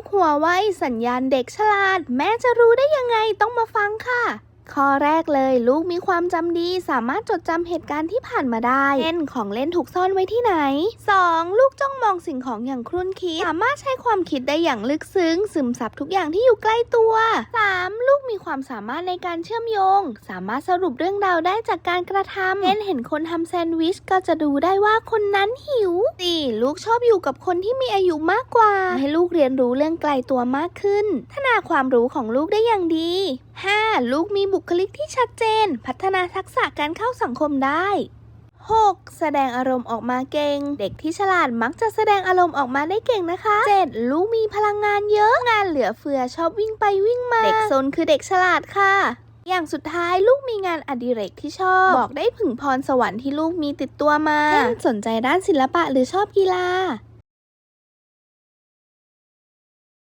กหัวไวสัญญาณเด็กฉลาด แม่จะรู้ได้ยังไงต้องม ข้อแรกเลยลูกมีความจำดีสามารถจดจำเหตุการณ์ที่ผ่านมาได้เช่นของเล่นถูกซ่อนไว้ที่ไหน 2. ลูกจ้องมองสิ่งของอย่างครุ่นคิด สามารถใช้ความคิดได้อย่างลึกซึ้ง ซึมซับทุกอย่างที่อยู่ใกล้ตัว 3. ลูกมีความสามารถในการเชื่อมโยง สามารถสรุปเรื่องราวได้จากการกระทำเช่นเห็นคนทำแซนด์วิชก็จะดูได้ว่าคนนั้นหิว 4. ลูกชอบอยู่กับคนที่มีอายุมากกว่า ให้ลูกเรียนรู้เรื่องไกลตัวมากขึ้นพัฒนาความรู้ของลูกได้อย่างดี 5. ลูกมีบุคลิกที่ชัดเจน พัฒนาทักษะการเข้าสังคมได้ 6. แสดงอารมณ์ออกมาเก่ง เด็กที่ฉลาดมักจะแสดงอารมณ์ออกมาได้เก่งนะคะ 7. ลูกมีพลังงานเยอะ งานเหลือเฟือชอบวิ่งไปวิ่งมา เด็กซนคือเด็กฉลาดค่ะ อย่างสุดท้ายลูกมีงานอดิเรกที่ชอบ บอกได้ผึ่งพรสวรรค์ที่ลูกมีติดตัวมาเช่นสนใจด้านศิลปะหรือชอบกีฬา